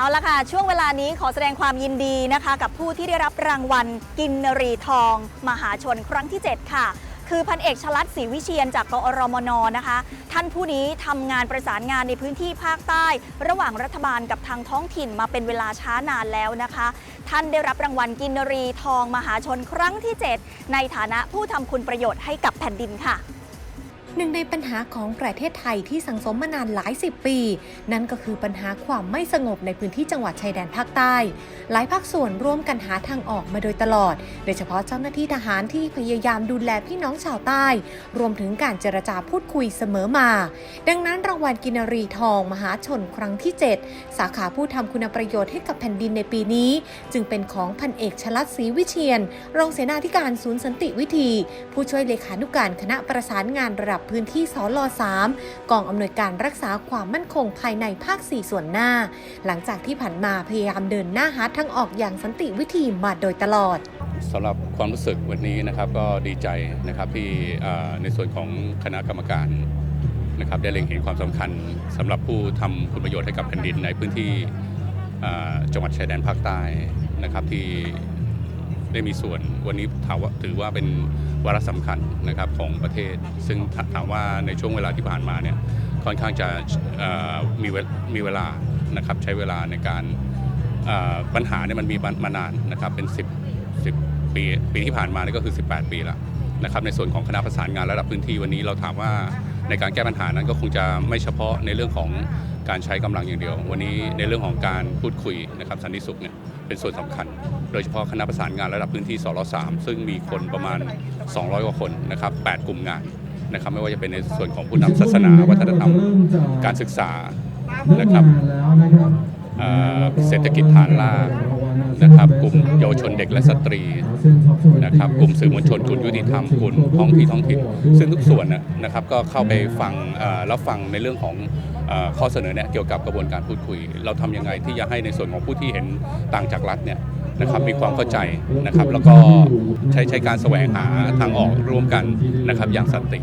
เอาละค่ะ ช่วงเวลานี้ขอแสดงความยินดีนะคะ กับผู้ที่ได้รับรางวัลกินนรีทอง มหาชนครั้งที่ 7 ค่ะ คือพันเอกชลัดศรีวิเชียนจากกอรมนนะคะ ท่านผู้นี้ทำงานประสานงานในพื้นที่ภาคใต้ ระหว่างรัฐบาลกับทางท้องถิ่นมาเป็นเวลาช้านานแล้วนะคะ ท่านได้รับรางวัลกินนรีทอง มหาชนครั้งที่ 7 ในฐานะผู้ทำคุณประโยชน์ให้กับแผ่นดินค่ะ หนึ่งในปัญหาของประเทศไทยที่สังสมมานานหลายสิบปี นั่นก็คือปัญหาความไม่สงบในพื้นที่จังหวัดชายแดนภาคใต้ หลายภาคส่วนร่วมกันหาทางออกมาโดยตลอด โดยเฉพาะเจ้าหน้าที่ทหารที่พยายามดูแลพี่น้องชาวใต้ รวมถึงการเจรจาพูดคุยเสมอมา ดังนั้นรางวัลกินรีทองมหาชนครั้งที่ 7 สาขาผู้ทำคุณประโยชน์ให้กับแผ่นดินในปีนี้ จึงเป็นของพันเอกชลัดศรีวิเชียน รองเสนาธิการศูนย์สันติวิธี ผู้ช่วยเลขานุการคณะประสานงานระดับพื้นที่สลอ3กองอำนวยการรักษาความมั่นคงภายในภาค 4 ส่วนหน้า หลังจากที่ผ่านมาพยายามเดินหน้าหาทางออกอย่างสันติวิธีมาโดยตลอดสำหรับความรู้สึกวันนี้นะครับก็ดีใจนะครับที่ในส่วนของคณะกรรมการนะครับได้เล็งเห็นความสำคัญสำหรับผู้ทำคุณประโยชน์ให้กับแผ่นดินในพื้นที่จังหวัดชายแดนภาคใต้นะครับที่ ได้มีส่วนวันนี้ถาว่าถือว่าเป็นวาระสำคัญนะครับของประเทศ ซึ่งถามว่าในช่วงเวลาที่ผ่านมาเนี่ยค่อนข้างจะมีเวมีเวลานะครับใช้เวลาในการปัญหาเนี่ยมันมีมานานนะครับเป็น 10 10 ปีปีที่ผ่านมานี่ก็คือ 18 ปีแล้วนะครับในส่วนของคณะประสานงานระดับพื้นที่วันนี้เราถามว่าในการแก้ปัญหานั้นก็คงจะไม่เฉพาะในเรื่องของการใช้กำลังอย่างเดียว วันนี้ในเรื่องของการพูดคุยนะครับสันติสุขเนี่ย เป็นส่วนสำคัญ โดยเฉพาะคณะประสานงานระดับพื้นที่สร3ซึ่งมีคนประมาณ 200 กว่าคนนะครับ8กลุ่มงานนะครับไม่ว่าจะเป็นในส่วนของผู้นำศาสนาวัฒนธรรมการศึกษานะครับเศรษฐกิจฐานรากนะครับ กลุ่มเยาวชนเด็กและสตรีนะครับ กลุ่มสื่อมวลชนกลุ่มยุติธรรมกลุ่มท้องที่ท้องถิ่นซึ่งทุกส่วนนะครับก็เข้าไปฟังรับฟังในเรื่องของ ข้อเสนอแนะเกี่ยวกับกระบวนการพูดคุย เราทำยังไงที่จะให้ในส่วนของผู้ที่เห็นต่างจากรัฐเนี่ยนะครับมีความเข้าใจนะครับ แล้วก็ใช้ใช้การแสวงหาทางออกร่วมกันนะครับอย่างสันติ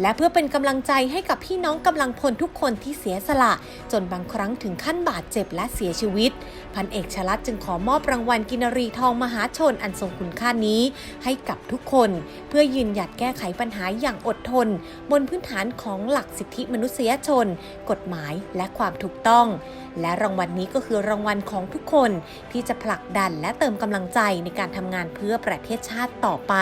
และเพื่อเป็นกำลังใจให้กับพี่น้องกำลังพลทุกคนที่เสียสละ จนบางครั้งถึงขั้นบาดเจ็บและเสียชีวิต พันเอกชลัดจึงขอมอบรางวัลกินรีทองมหาชนอันทรงคุณค่านี้ ให้กับทุกคน เพื่อยืนหยัดแก้ไขปัญหาอย่างอดทน บนพื้นฐานของหลักสิทธิมนุษยชน กฎหมายและความถูกต้อง และรางวัลนี้ก็คือรางวัลของทุกคนที่จะผลักดันและเติมกำลังใจในการทำงานเพื่อประเทศชาติต่อไป